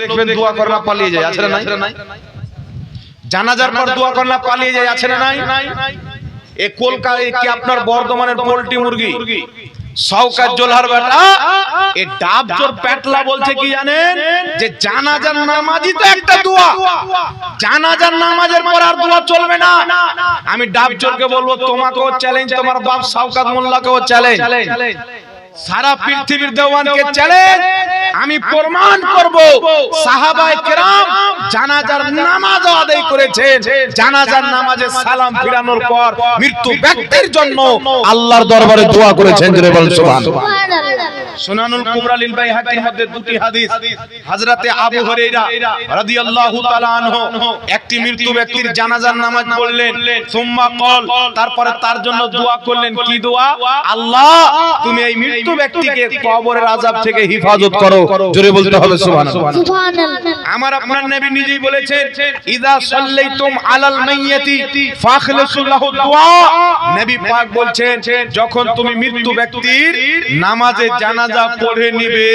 দেখবেন দোয়া করে না পালিয়ে যায় আছে না নাই? জানাজার পর দোয়া করে না পালিয়ে যায় আছে না নাই? এ কলকাতায় কি আপনার বর্ধমানের পোল্ট্রি মুরগি? সৌকাত জোলহার বেটা এ ডাব জোর বলছে কি জানেন? যে জানাজার নামাজই তো একটা দোয়া। জানাজার নামাজের পর আর দোয়া চলবে না। আমি ডাব জোরকে বলব তোমাকেও চ্যালেঞ্জ তোমার বাপ সৌকাত মোল্লাকেও চ্যালেঞ্জ সারা পৃথিবীর দেওয়ানকে চ্যালেঞ্জ আমি প্রমাণ করব সাহাবায়ে কেরাম জানাজার নামাজ আদায় করেছেন। জানাজার নামাজে সালাম ফিরানোর পর মৃত্যু ব্যক্তির জন্য আল্লাহর দরবারে দোয়া করেছেন জোরে বলেন সুবহানাল্লাহ। সুনানুল কুবরা লিল বাইহাকির মধ্যে দুটি হাদিস। হযরতে আবু হুরায়রা রাদিয়াল্লাহু তাআলা আনহু একটি মৃত্যু ব্যক্তির জানাজার নামাজ পড়লেন সুম্মা কল তারপরে তার জন্য দোয়া করলেন কি দোয়া? আল্লাহ তুমি এই মৃত্যু ব্যক্তিকে কবরের আযাব থেকে হেফাজত করো। জোরে বলতে হবে সুবহানাল্লাহ। আমার আপনার নবী নিজেই বলেছেন, ইদা আলাল মাইয়াতি নবী পাক বলছেন, যখন তুমি মৃত্যু ব্যক্তির নামাজে জানাজা পড়ে নিবে,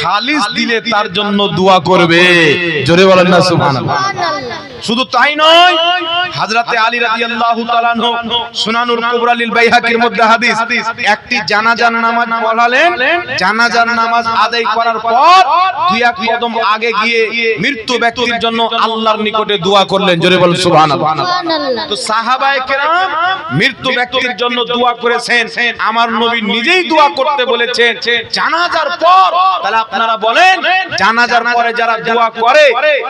খালিস দিলে তার জন্য দোয়া করবে। জোরে বলেন না সুবহানাল্লাহ। শুধু তাই নয় হাজরাতে আলী রাদিয়াল্লাহু তাআলা আনহু সুনানুল কুবরা লিল বাইহাকির মধ্যে হাদিস একটি জানাজার নামাজ পড়ালেন জানাজার নামাজ আদায় করার পর দুই এক কদম আগে গিয়ে মৃত্যু ব্যক্তির জন্য আল্লাহর নিকটে দোয়া করলেন জোরে বলেন সুবহানাল্লাহ। তো সাহাবায়ে কেরাম মৃত্যু ব্যক্তির জন্য দোয়া করেছেন আমার নবী নিজেই দোয়া করতে বলেছেন জানাজার পর তাহলে আপনারা বলেন জানাজার পরে যারা দোয়া করে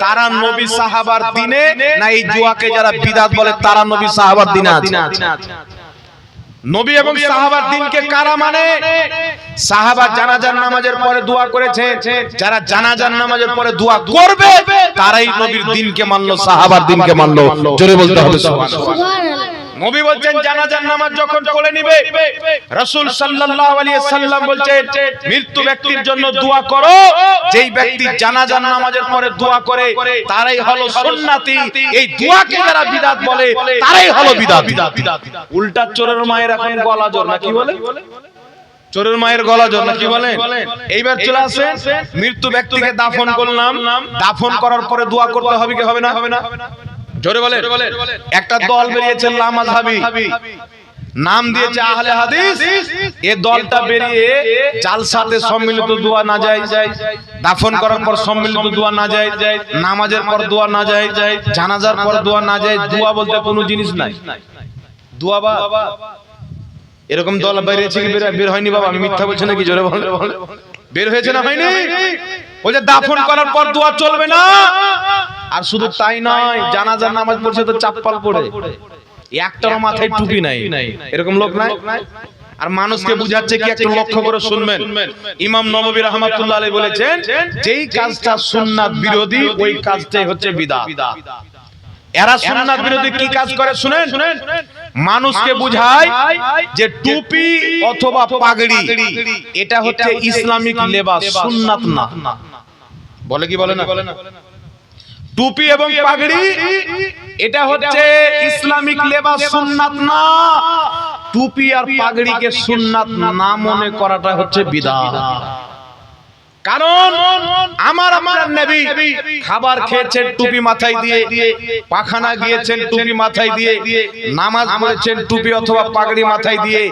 তারা নবী সাহাবার দিনে না এই জুয়াকে যারা বিদাত বলে তারা নবী সাহাবার দিনে আছে। নবী এবং সাহাবার দিনকে কারা মানে? সাহাবা জানাজার নামাজের পরে দোয়া করেছে। যারা জানাজার নামাজের পরে দোয়া করবে তারাই নবীর দিনকে মানলো সাহাবার দিনকে মানলো। জোরে বলতে হবে সুবহানাল্লাহ। নবী বলছেন জানাজার নামাজ যখন পড়ে নিবে রাসূল সাল্লাল্লাহু আলাইহি সাল্লাম বলছেন মৃত্যু ব্যক্তির জন্য দোয়া করো। যেই ব্যক্তি জানাজার নামাজের পরে দোয়া করে তারাই হলো সুন্নাতি। এই দোয়াকে যারা বিদাত বলে তারাই হলো বিদাত। উল্টা চোরের মায়ের এখন গলা জোর না কি বলে? চোরের মায়ের গলা জোর না কি বলেন এইবার চলে আসে মৃত্যু ব্যক্তিকে দাফন করলাম। দাফন করার পরে দোয়া করতে হবে কি হবে না? হবে না? জোরে বলে একটা দল বেরিয়েছে লামাজহাবি নাম দিয়েছে আহলে হাদিস। এ দলটা বেরিয়ে চাল জালসাতে সম্মিলিত দোয়া না যায়। দাফন করার পর সম্মিলিত দোয়া না যায়। নামাজের পর দোয়া না যায়। জানাজার পর দোয়া না যায়। দোয়া বলতে কোনো জিনিস নাই। দোয়া বা এরকম দল বেরিয়েছে কি বের- বের হয়নি বাবা? আমি মিথ্যা বলছি নাকি? জোরে বলে বের হয়েছে না হয়নি? বলছে দাফন করার পর দোয়া চলবে না। আর শুধু তাই নয় জানাজার নামাজ পড়ছে তো চাপ্পাল পড়ে। একটারও মাথায় টুপি নাই। এরকম লোক নাই? আর মানুষকে বুঝাচ্ছে কি একটু লক্ষ্য করে শুনবেন। ইমাম নববী রহমাতুল্লাহ আলাইহি বলেছেন যেই কাজটা সুন্নাত বিরোধী ওই কাজটাই হচ্ছে বিদআত এরা সুন্নাত বিরোধী কি কাজ করে শুনেন? মানুষকে বুঝায় যে টুপি অথবা পাগড়ি। এটা হচ্ছে ইসলামিক লেবাস। সুন্নাত না বলে কি বলে না? বলে না। টুপি এবং পাগড়ি এটা হচ্ছে ইসলামিক লেবাস সুন্নাত না। টুপি আর পাগড়িকে সুন্নাত না মনে করাটা হচ্ছে বিদআত কারণ আমার আমার নবী খাবার খেয়েছেন টুপি মাথায় দিয়ে পাখানা গিয়েছেন টুপি মাথায় দিয়ে নামাজ পড়েছেন টুপি অথবা পাগড়ি মাথায় দিয়ে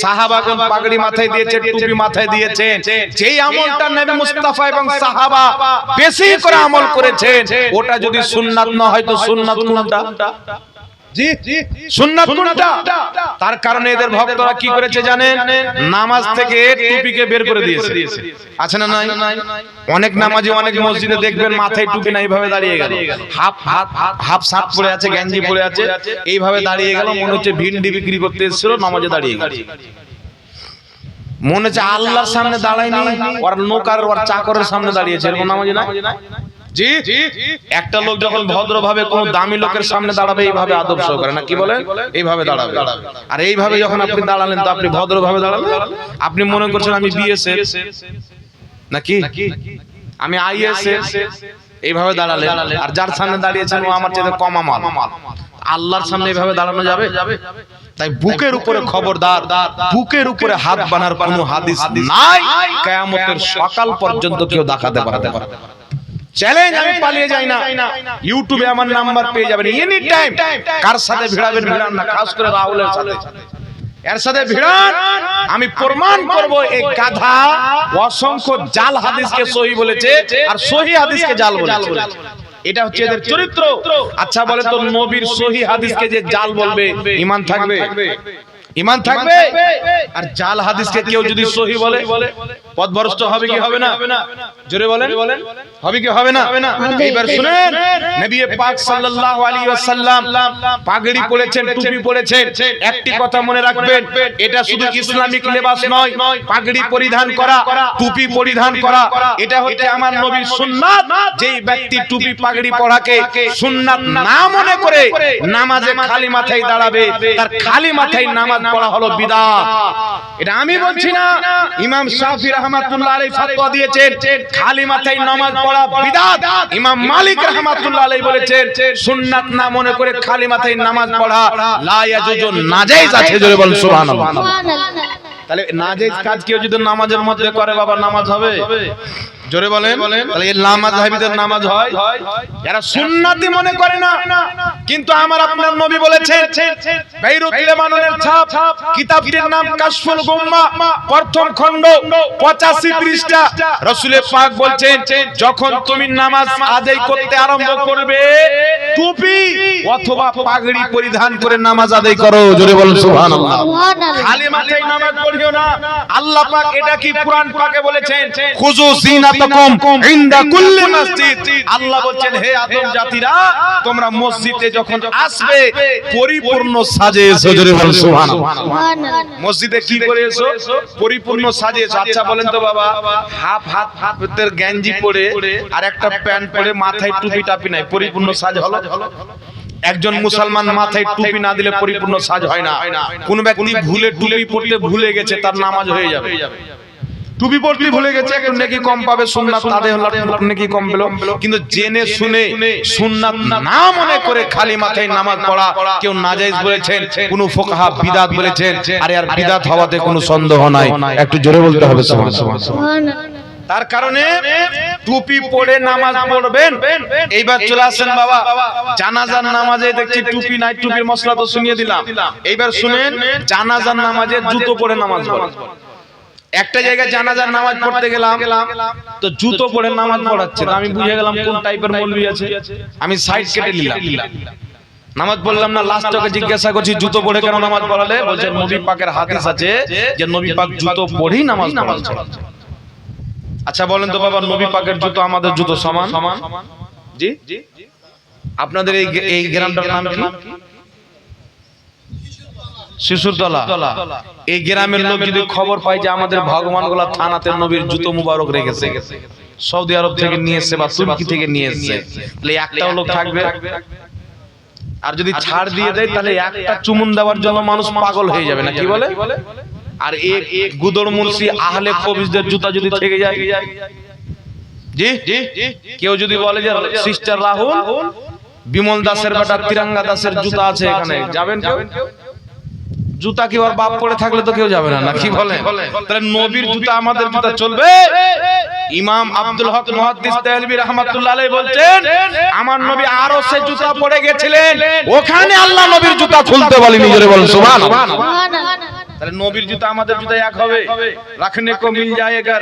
সাহাবাগণ পাগড়ি মাথায় দিয়েছেন টুপি মাথায় দিয়েছেন। যেই আমলটা নবী মুস্তাফা এবং সাহাবা বেশি করে আমল করেছেন ওটা যদি সুন্নাত না হয় তো সুন্নাত কোনটা? জি সুন্নাত কোনটা? তার কারণে এদের ভক্তরা কি করেছে জানেন? নামাজ থেকে টুপিকে বের করে দিয়েছে। আছে না নাই? অনেক নামাজি অনেক মসজিদে দেখবেন মাথায় টুপি না এইভাবে দাঁড়িয়ে গেল। হাফ হাফ হাফ শার্ট পরে আছে গেঞ্জি পরে আছে। এইভাবে দাঁড়িয়ে গেল মনে হচ্ছে ভিন্ডি বিক্রি করতে এসেছিল নামাজে দাঁড়িয়ে গেল। মনে হচ্ছে আল্লাহর সামনে দাঁড়ায়নি। ওর নৌকার ওর চাকরের সামনে দাঁড়িয়েছে এরকম নামাজি না জি একটা লোক যখন ভদ্রভাবে কোন দামি লোকের সামনে দাঁড়াবে এইভাবে আদব সহকারে না? কি বলেন? এইভাবে দাঁড়াবে। আর এইভাবে যখন আপনি দাঁড়ালেন তো আপনি ভদ্রভাবে দাঁড়ালেন? আপনি মনে করছেন আমি বিএসএফ নাকি? আমি আইএসএফ এইভাবে দাঁড়ালেন? আর যার সামনে দাঁড়িয়েছেন ও আমার চেয়ে কম আমাল। আল্লাহর সামনে এইভাবে দাঁড়ানো যাবে? তাই বুকের উপরে খবরদার বুকের উপরে হাত বানার কোনো হাদিস নাই। কিয়ামতের সকাল পর্যন্ত কেউ দেখাতে পারবে না। চ্যালেঞ্জ আমি পালিয়ে যাই না। ইউটিউবে আমার নাম্বার পেয়ে যাবেন। এনি টাইম কার সাথে ভিড়াবেন ভিড়ান না খাস করে রাহুলের সাথে এর সাথে ভিড়ান। আমি প্রমাণ করব এই গাধা অসংখ্য জাল হাদিসকে সহি বলেছে আর সহি হাদিসকে জাল বলেছে। এটা হচ্ছে এদের চরিত্র। আচ্ছা বলে তো নবীর সহি হাদিসকে যে জাল বলবে ইমান থাকবে। ইমান থাকবে? আর জাল হাদিসকে কেউ যদি সহি বলে পথভ্রষ্ট হবে কি হবে না? জোরে বলেন। হবে কি হবে না? এইবার শুনেন নবী পাক সাল্লাল্লাহু আলাইহি ওয়াসাল্লাম পাগড়ি পরেছেন টুপি পরেছেন একটি কথা মনে রাখবেন এটা শুধু ইসলামিক লেবাস নয়। পাগড়ি পরিধান করা টুপি পরিধান করা এটা হচ্ছে আমার নবীর সুন্নাত। যেই ব্যক্তি টুপি পাগড়ি পরাকে সুন্নাত না মনে করে নামাজে খালি মাথায় দাঁড়াবে তার খালি মাথায় নামাজ পড়া হলো এটা আমি বলছি না ইমাম শাফি রাহমাতুল্লাহ আলাইহি ফাতোয়া দিয়েছেন খালি মাথায় নামাজ পড়া ইমাম মালিক রাহমাতুল্লাহ আলাইহি বলেছেন সুন্নাত না মনে করে খালি মাথায় নামাজ পড়া লা ইয়াজুজু নাজাইজ আছে জোরে বল সুবহানাল্লাহ। তাহলে নাজাইজ কাজ কেউ যদি নামাজের মধ্যে করে বাবা নামাজ হবে? জোরে বলেন। তাহলে এই নামাজ হাবিদের নামাজ হয়। এরা সুন্নাতি মনে করে না কিন্তু আমার আপনার নবী বলেছেন বেইরুত লেবাননের ছাপ কিতাবটির নাম কাশফুল গুম্মা প্রথম খণ্ড 85 পৃষ্ঠা। রাসূলে পাক বলছেন যখন তুমি নামাজ আদায় করতে আরম্ভ করবে টুপি অথবা পাগড়ি পরিধান করে নামাজ আদায় করো। জোরে বলুন সুবহানাল্লাহ। খালি মাথায় নামাজ পড়িও না। আল্লাহ পাক এটা কি কোরআন পাকে বলেছেন? খুজু জিনাতাকুম ইনদা কুল্লি মসজিদ। আল্লাহ বলছেন হে আদম জাতিরা তোমরা মসজিদে যখন আসবে পরিপূর্ণ সাজে এসো জোরে বলুন সুবহানাল্লাহ। মসজিদে কি করে এসো? পরিপূর্ণ সাজে এসো। আচ্ছা বলেন তো বাবা হাফ হাত হাতের গেঞ্জি পরে আর একটা প্যান্ট পরে মাথায় টুপি টাপি নাই পরিপূর্ণ সাজ হলো? একজন মুসলমান মাথায় টুপি না দিলে পরিপূর্ণ সাজ হয় না। কোন ব্যক্তি ভুলে টুপি পড়তে ভুলে গেছে তার নামাজ হয়ে যাবে। টুপি পড়তে ভুলে গেছে একটু নেকি কম পাবে সুন্নাত তাদের হলো নেকি কম পেল। কিন্তু জেনে শুনে সুন্নাত না মনে করে খালি মাথায় নামাজ পড়া কেউ নাজাইজ বলেছেন কোন ফোকাহা বিদাত বলেছেন আরে আর বিদাত হওয়াতে কোনো সন্দেহ নাই। একটু জোরে বলতে হবে সুবহানাল্লাহ তার কারণে টুপি পরে নামাজ পড়বেন। এইবার চলে আসেন বাবা জানাজার নামাজে দেখছি টুপি নাই টুপির মশলা তো শুনিয়ে দিলাম। এইবার শুনেন জানাজার নামাজে জুতো পরে নামাজ পড়েন। একটা জায়গায় জানাজার নামাজ পড়তে গেলাম তো জুতো পরে নামাজ পড়াচ্ছে তো আমি বুঝে গেলাম কোন টাইপের মৌলবি আছে। আমি সাইড কেটে নিলাম। নামাজ পড়লাম না লাস্ট ওকে জিজ্ঞাসা করছি জুতো পরে কেন নামাজ পড়ালে? বলছে নবী পাকের হাদিস আছে যে নবী পাক জুতো পরেই নামাজ পড়াচ্ছে আচ্ছা বলেন তো বাবা নবী পাকের জুতো আমাদের জুতো সমান? সমান? জি? আপনাদের এই এই গ্রামটার নাম কি? শিশুরতলা। এই গ্রামের লোক যদি খবর পায় যে আমাদের ভগবান গোলা থানাতে নবীর জুতো মুবারক রেখেছে, সৌদি আরব থেকে নিয়ে এসছে বা তুর্কি থেকে নিয়ে একটাও লোক থাকবে। আর যদি ছাড় দিয়ে দেয়, তাহলে একটা চুমুন দেওয়ার জন্য মানুষ পাগল হয়ে যাবে না, কি বলে? আর এক গুদড় মুন্সি আহলে কবিজদের জুতা যদি থেকে যায়। জি? কেউ যদি বলে যে সিস্টার রাহুল, বিমল দাসের বেটা তিরঙ্গা দাসের জুতা আছে এখানে, যাবেন কেউ? জুতা কি ওর বাপ পরে থাকলে তো কেউ যাবে না নাকি বলে তাহলে নবীর জুতা আমাদের জুতা চলবে। ইমাম আব্দুল হক মুহাদ্দিস তেলবি রাহমাতুল্লাহ আলাইহি বলছেন আমার নবী আরও সে জুতা পরে গেছিলেন। ওখানে আল্লাহ নবীর জুতা খুলতে বলেনি জোরে বলেন সুবহানাল্লাহ। তাহলে নবীর জুতা আমাদের জুতা এক হবে रखने को मिल जाएगा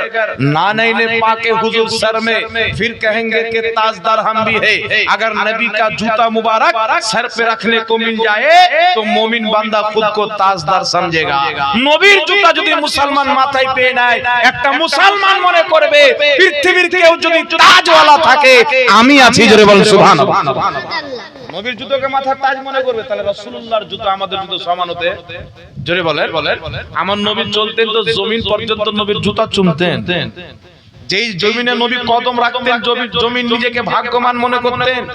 ना नहीं ले पाके हुजूर सर में फिर कहेंगे कि ताजदार हम भी है अगर नबी का जूता मुबारक सर पे रखने को मिल जाए तो मोमिन बंदा खुद को ताजदार समझेगा নবীর জুতা যদি মুসলমান মাথায় পেয়ে নেয় একটা মুসলমান মনে করবে পৃথিবীর কেউ যদি তাজওয়ালা থাকে আমি আছি জোরে বল সুবহানাল্লাহ নবীর জুতোকে মাথার তাজ মনে করবে তাহলে রাসূলুল্লাহর জুতো আমাদের জুতো সমান হতে জোরে বলেন। আমার নবী চলতেন তো জমিন পর্যন্ত নবীর জুতা চুমতেন। যেই জমিনে নবী কদম রাখতেন, জমি- জমিন নিজেকে ভাগ্যমান মনে করতেন,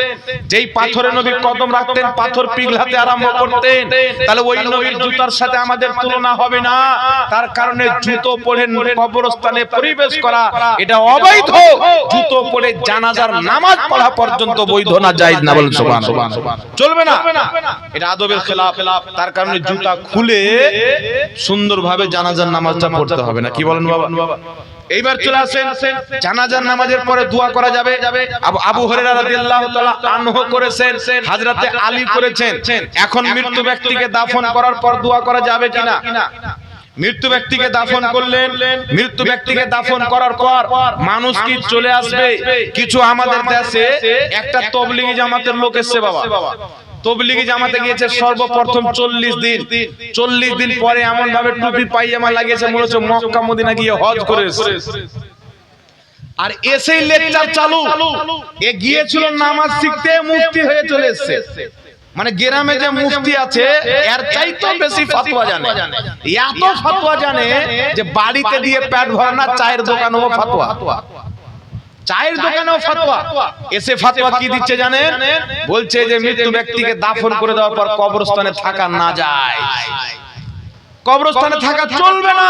যেই পাথরে নবী কদম রাখতেন, পাথর পিঘলাতে আরম্ভ করতেন, তাহলে ওই নবীর জুতার সাথে আমাদের তুলনা হবে না। তার কারণে জুতো পরে কবরস্থানে পরিবেশ করা, এটা অবৈধ। জুতো পরে জানাজার নামাজ পড়া পর্যন্ত বৈধ না, জায়েজ না বলেন সুবহানাল্লাহ। চলবে না। এটা আদবের খেলাফ। তার কারণে জুতা খুলে সুন্দরভাবে জানাজার নামাজটা পড়তে হবে না। কি বলেন বাবা? এইবার চলে আসেন। জানাজার নামাজের পরে দোয়া করা যাবে। আবু হুরায়রা রাদিয়াল্লাহু তাআলা আনহু করেছেন হযরতে আলী করেছেন। এখন মৃত্যু ব্যক্তিকে দাফন করার পর দোয়া করা যাবে কিনা? মৃত্যু ব্যক্তিকে দাফন করলেন। মৃত্যু ব্যক্তিকে দাফন করার পর মানুষ কি চলে আসবে? কিছু আমাদের দেশে একটা তবলিগি জামাতের লোক এসছে বাবা। তবলিগি জামাতে গিয়েছে সর্বপ্রথম চল্লিশ দিন। চল্লিশ দিন। পরে এমন ভাবে টুপি পাইজামা লাগিয়েছে মনে হচ্ছে মক্কা মদিনা গিয়ে হজ করে। আর এসেই লেকচার চালু। এ গিয়েছিল নামাজ শিখতে মুফতি হয়ে চলে এসেছে। মানে গ্রামে যে মুফতি আছে এর চাইতো বেশি ফতোয়া জানে। এত ফতোয়া জানে যে বাড়িতে দিয়ে পেট ভরা না চায়ের দোকানেও ফতোয়া চায়ের দোকানেও ফতোয়া এসে ফতোয়া কি দিচ্ছে জানেন? বলছে যে মৃত্যু ব্যক্তিকে দাফন করে দেওয়ার পর কবরস্থানে থাকা না যায় কবরস্থানে থাকা চলবে না।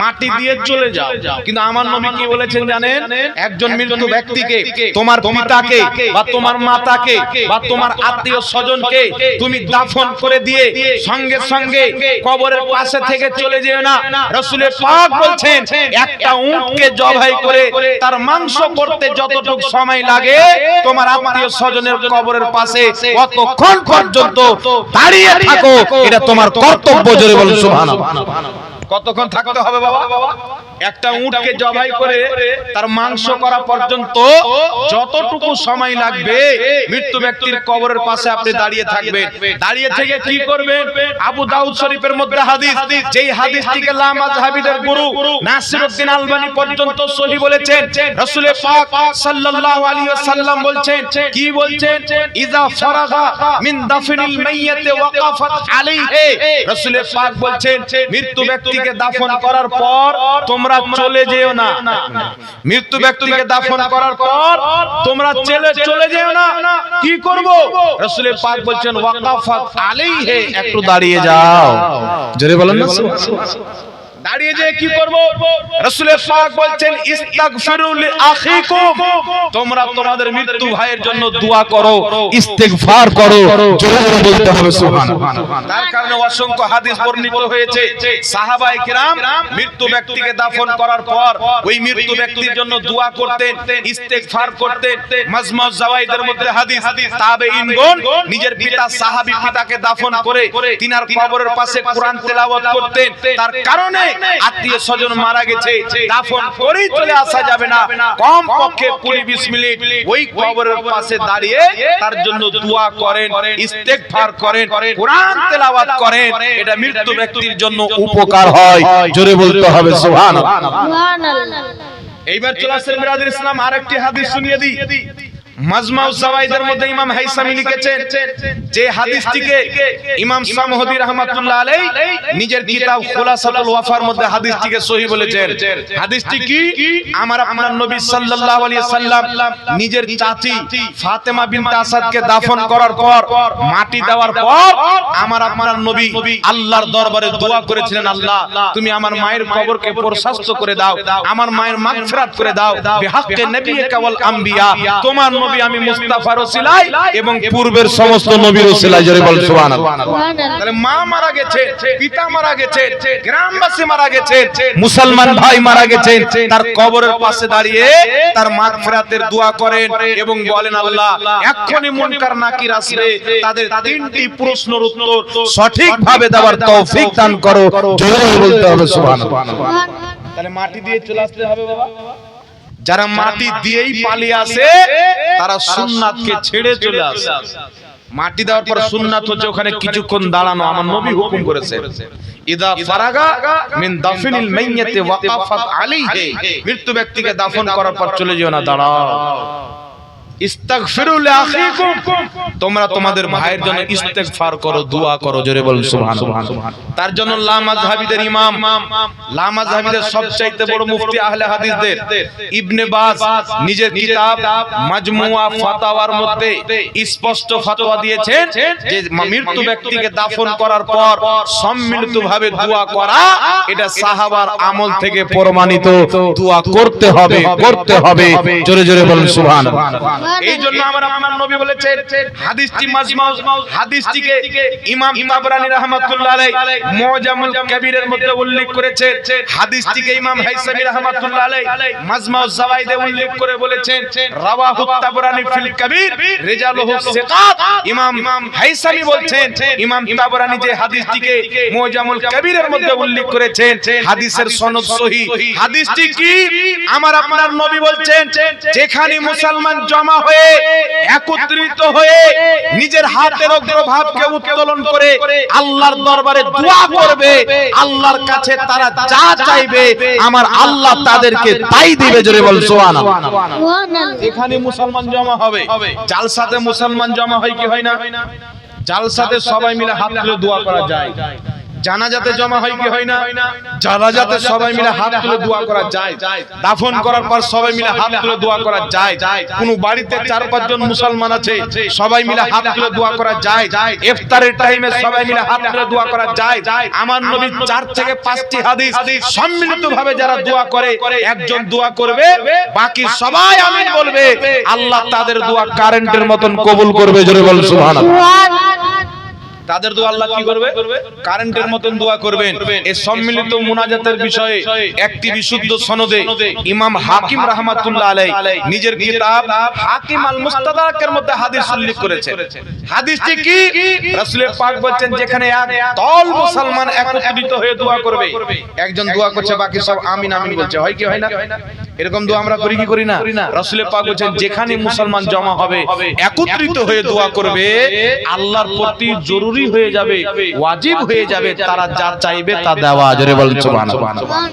মাটি দিয়ে চলে যাও। কিন্তু আমার নবী কি বলেছেন জানেন? একজন মৃত্যু ব্যক্তিকে তোমার পিতাকে বা তোমার মাতাকে বা তোমার আত্মীয় স্বজনকে তুমি দাফন করে দিয়ে সঙ্গে সঙ্গে কবরের পাশে থেকে চলে যেও না। রসুলের পাক বলছেন একটা উটকে জবাই করে তার মাংস করতে যতটুকু সময় লাগে তোমার আত্মীয় স্বজনের কবরের পাশে কতক্ষণ পর্যন্ত দাঁড়িয়ে থাকো? এটা তোমার কর্তব্য জোরে বলুন সুবহানাল্লাহ কতক্ষণ থাকতে হবে বাবা? একটা উটকে জবাই করে তার মাংস করা পর্যন্ত যতটুকু সময় লাগবে মৃত্যু ব্যক্তির কবরের পাশে আপনি দাঁড়িয়ে থাকবেন। দাঁড়িয়ে থেকে কি করবেন? আবু দাউদ শরীফের মধ্যে হাদিস যেই হাদিসটিকে লামাজ হাবিদের গুরু নাসিরউদ্দিন আলবানী পর্যন্ত সহি বলেছেন রাসূল পাক সাল্লাল্লাহু আলাইহি ওয়াসাল্লাম বলছেন কি বলছেন? ইজা ফারাগা মিন দাফনিল মাইয়াতি ওয়াকাফাত আলাইহি। রাসূল পাক বলছেন মৃত্যু ব্যক্তিকে দাফন করার পর তোমরা চলে যেও না। মৃত্যু ব্যক্তিকে দাফন করার পর তোমরা চলে চলে যেও না। কি করব? রাসূল পাক বলছেন ওয়াকাফাত আলাইহি একটু দাঁড়িয়ে যাও। জোরে বলেন না? দাঁড়িয়ে যে কি করব? রাসূলের পাক বলছেন ইস্তাগফিরু লিআখিকুম তোমরা তোমাদের মৃত্যু ভাইয়ের জন্য দোয়া করো করো। জোরে বলতে হবে, সুবহানাল্লাহ। তার কারণে অসংখ্য হাদিস বর্ণিত হয়েছে। সাহাবায়ে মৃত্যু ব্যক্তিকে দাফন করার পর ওই মৃত্যু ব্যক্তির জন্য দোয়া করতেন, ইস্তেগফার করতেন। মাজমুজ জাওয়াইদের মধ্যে হাদিস তাবেঈনগণ নিজের পিতা, সাহাবী পিতাকে দাফন করে, তিনার কবরের পাশে কোরআন তেলাওয়াত করতেন। তার কারণে আত্মীয় স্বজন মারা গেছে দাফন করেই চলে আসা যাবে না। কম পক্ষে কুড়ি বিশ মিনিট ওই কবরের পাশে দাঁড়িয়ে তার জন্য দোয়া করেন ইস্তেগফার করেন কোরআন তেলাওয়াত করেন। এটা মৃত্যু ব্যক্তির জন্য উপকার হয়। জোরে বলতে হবে সুবহানাল্লাহ। সুবহানাল্লাহ। এইবার চলে আসেন মিরাজুল ইসলাম আরেকটি হাদিস শুনিয়ে দিই। মাজমাউ মধ্যে ইমাম হাইসামি লিখেছেন যে হাদিসটিকে ইমাম সামহদি রাহমাতুল্লাহ আলাইহি নিজের কিতাব খুলাসাতুল ওয়াফার মধ্যে হাদিসটিকে সহিহ বলেছেন। হাদিসটি কি? আমার আপনার নবী সাল্লাল্লাহু আলাইহি সাল্লাম নিজের চাচি ফাতেমা বিনতে আসাদকে দাফন করার পর মাটি দেওয়ার পর আমার আপনার নবী আল্লাহর দরবারে দোয়া করেছিলেন আল্লাহ তুমি আমার মায়ের কবরকে প্রশস্ত করে দাও আমার মায়ের মাগফিরাত করে দাও বিহাক্কে নবিয়্যিকা ওয়াল আম্বিয়া তোমার নবী আমি মুস্তাফার ওসিলায় এবং পূর্বের সমস্ত নবীর ওসিলায় জোরে বল সুবহানাল্লাহ। তাহলে মা মারা গেছে পিতা মারা গেছে গ্রামবাসী মারা গেছে মুসলমান ভাই মারা গেছেন তার কবরের পাশে দাঁড়িয়ে তার মাগফিরাতের দোয়া করেন এবং বলেন আল্লাহ এক্ষুনি মুনকার নাকির আসবে তাদের তিনটি প্রশ্নের উত্তর সঠিকভাবে দেওয়ার তৌফিক দান করো জোরে বলতে হবে সুবহানাল্লাহ। তাহলে মাটি দিয়ে চলে আসতে হবে বাবা। যারা মাটি দিয়েই পালিয়ে আসে তারা সুন্নাতকে ছেড়ে চলে আসে। মাটি দেওয়ার পর সুন্নাত হচ্ছে ওখানে কিছুক্ষণ দাঁড়ানো আমার নবী হুকুম করেছে। ইদা ফারাগা মিন দাফনিল মাইয়াতি ওয়াকাফাত আলাইহি। মৃত্যু ব্যক্তিকে দাফন করার পর চলে যেও না। দাঁড়াও। তোমরা তোমাদের জন্য মধ্যে স্পষ্ট ফতোয়া দিয়েছেন যে মৃত্যু ব্যক্তিকে দাফন করার পর সম্মিলিতভাবে দোয়া করা, এটা সাহাবার আমল থেকে প্রমাণিত। দোয়া করতে হবে করতে হবে। জোরে জোরে বলুন, সুবহানাল্লাহ। এই জন্য আমার আপনার নবী বলেছেন, হাদিসটি মাজমাউ হাদিসটিকে ইমাম তাবরানী রাহমাতুল্লাহ আলাইহি মুজামুল মধ্যে উল্লেখ হাদিসটিকে ইমাম হাইসামি রাহমাতুল্লাহ আলাইহি মাজমাউ জাওয়াইদে উল্লেখ করে বলেছেন, রাওয়াহু ফিল রিজালুহু সিকাত। ইমাম হাইসামি বলছেন, ইমাম যে হাদিসটিকে মুজামুল কবিরের মধ্যে উল্লেখ করেছেন, হাদিসের সনদ সহিহ হাদিসটি কি? আমার আপনার নবী বলছেন, যেখানে মুসলমান জমা হয়ে একত্রিত হয়ে নিজের হাতের অগ্রভাগকে উত্তোলন করে আল্লাহর দরবারে দোয়া করবে। আল্লাহর কাছে তারা যা চাইবে আমার আল্লাহ তাদেরকে তাই দিবে জোরে বল সুবহানাল্লাহ। এখানে মুসলমান জমা হবে। জালসাতে মুসলমান জমা হয় কি হয় না? জালসাতে সবাই মিলে হাত তুলে দোয়া করা যায়। জানাজাতে জমা হয় কি হয় না? জানাজাতে সবাই মিলে হাত তুলে দোয়া করা যায়। দাফন করার পর সবাই মিলে হাত তুলে দোয়া করা যায়। কোন বাড়িতে চার পাঁচজন মুসলমান আছে সবাই মিলে হাত তুলে দোয়া করা যায়। ইফতারের টাইমে সবাই মিলে হাত তুলে দোয়া করা যায়। আমার নবী চার থেকে পাঁচটি হাদিস সম্মিলিত ভাবে যারা দোয়া করে একজন দোয়া করবে বাকি সবাই আমিন বলবে আল্লাহ তাদের দোয়া কারেন্টের মতন কবুল করবে জোরে বল সুবহানাল্লাহ। তাদের দোয়া আল্লাহ কি করবে? কারেন্টের মতন দোয়া করবেন। এই সম্মিলিত মুনাজাতের বিষয়ে একটি বিশুদ্ধ সনদে ইমাম হাকিম রাহমাতুল্লাহ আলাইহি নিজের কিতাব হাকিম আল মুস্তাদরাকের মধ্যে হাদিস উল্লেখ করেছেন হাদিসটি কি? রাসূলের পাক বলছেন যেখানে এক দল মুসলমান একত্রিত হয়ে দোয়া করবে। একজন দোয়া করছে বাকি সব আমিন আমিন বলছে। হয় কি হয় না? এরকম দোয়া আমরা করি কি করি না? রাসূলের পাক বলছেন যেখানে মুসলমান জমা হবে একত্রিত হয়ে দোয়া করবে। আল্লাহর প্রতি জরুরি হয়ে যাবে ওয়াজিব হয়ে যাবে তারা যা চাইবে তা দেওয়া জোরে বল সুবহানাল্লাহ। সুবহানাল্লাহ।